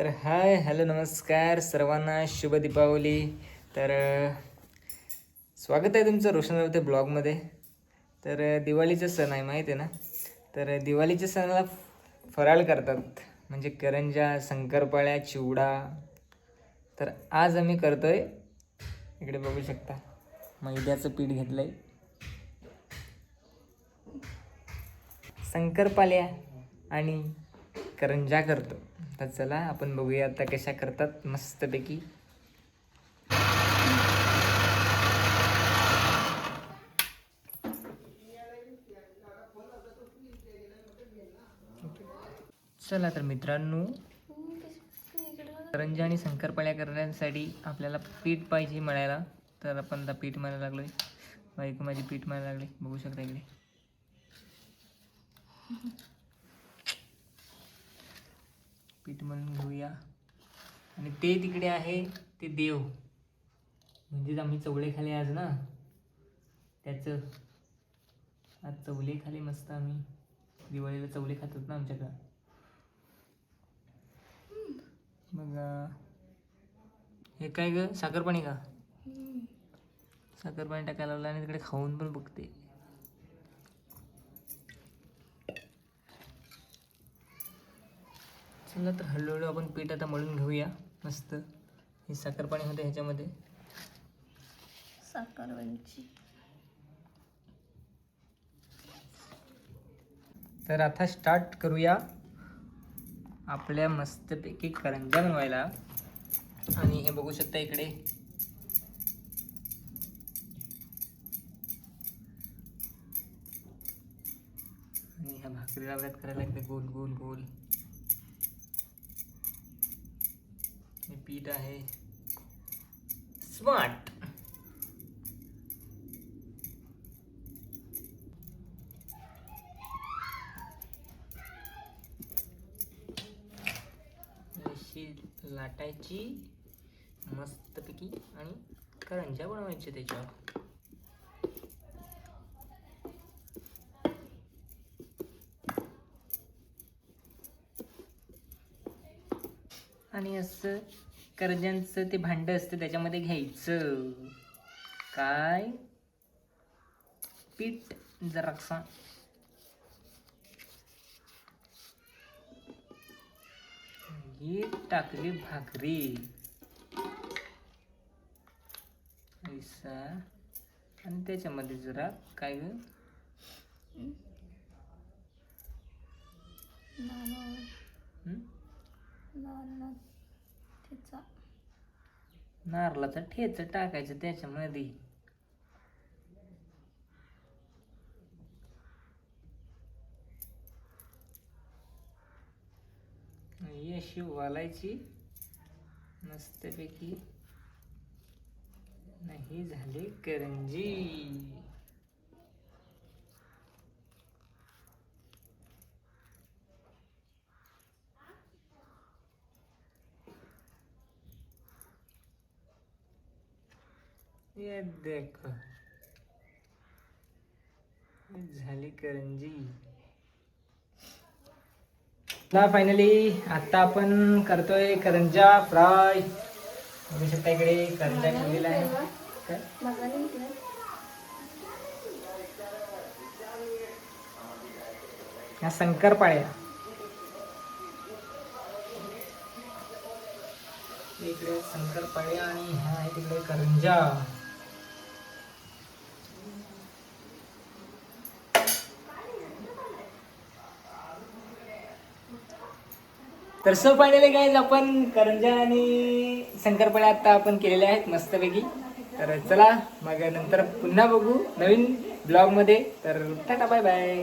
तर hi hello नमस्कार सर्वांना शुभ दीपावली. तर स्वागत आहे तुमचं रोशन ब्लॉगमध्ये. तर दिवाळीचा सण आहे माहीत आहे ना? तर दिवाळीच्या सणाला फराळ करतात. म्हणजे करंजा शंकरपाळ्या चिवडा. तर आज आम्ही करतो आहे इकडे बघू शकता मैद्याचं पीठ घेतलं आहे शंकरपाल्या आणि करंजा करतो. तर चला आपण बघूया आता कशा करतात मस्तपैकी. चला तर मित्रांनो करंजा आणि शंकरपाळ्या करण्यासाठी आपल्याला पीठ पाहिजे मळायला तर आपण आता पीठ मळायला लागलोय. बाईक माझी पीठ मारायला लागली. बघू शकता इकडे. पीठ मळून घेऊया. आणि ते तिकडे आहे ते देव. म्हणजेच आम्ही चवळे खाले आज ना त्याचं आज चवले खाले मस्त आम्ही दिवाळीला चवले खातात ना आमच्याकडं. मग हे काय ग? साखरपाणी का? साखरपाणी टाकायला लावलं आणि तिकडे खाऊन पण बघते. चला तर हळूहळू आपण पीठ आता मळून घेऊया. मस्त. हे साखरपाणी होते ह्याच्यामध्ये. साखर वेलची तर आता स्टार्ट करूया आपल्या मस्तपैकी करंजा बनवायला. आणि हे बघू शकता इकडे. आणि ह्या भाकरी लावल्यात करायला इकडे गोल गोल गोल हे पीठ आहे स्मार्ट अशी लाटायची मस्तपैकी आणि करंजा बनवायच्या त्याच्यावर. आणि असं करंजांचं ते भांडं असतं त्याच्यामध्ये घ्यायचं. काय? पीठ जरासा. ही टाकली भाकरी. आणि त्याच्यामध्ये जरा काय ग नारळ हं? नारळ त्याचा नारळाचं ठेच टाकायचं त्याच्यामध्ये. अशी वालायची मस्तपैकी. नाही झाली करंजी. ये देखो। झाली करंजी। ना फायनली आता आपण करतोय करंजा फ्राय. बघू शकता इकडे करंजा ठेवलेला आहे. ह्या शंकरपाळ्या इकडे. शंकरपाळ्या आणि ह्या आहे तिकडे करंजा. तर सो फायनली गाईज आपण करंजा आणि शंकरपाळे आता आपण केलेले आहेत मस्तपैकी. तर चला मग नंतर पुन्हा बघू नवीन ब्लॉगमध्ये तर टाटा बाय बाय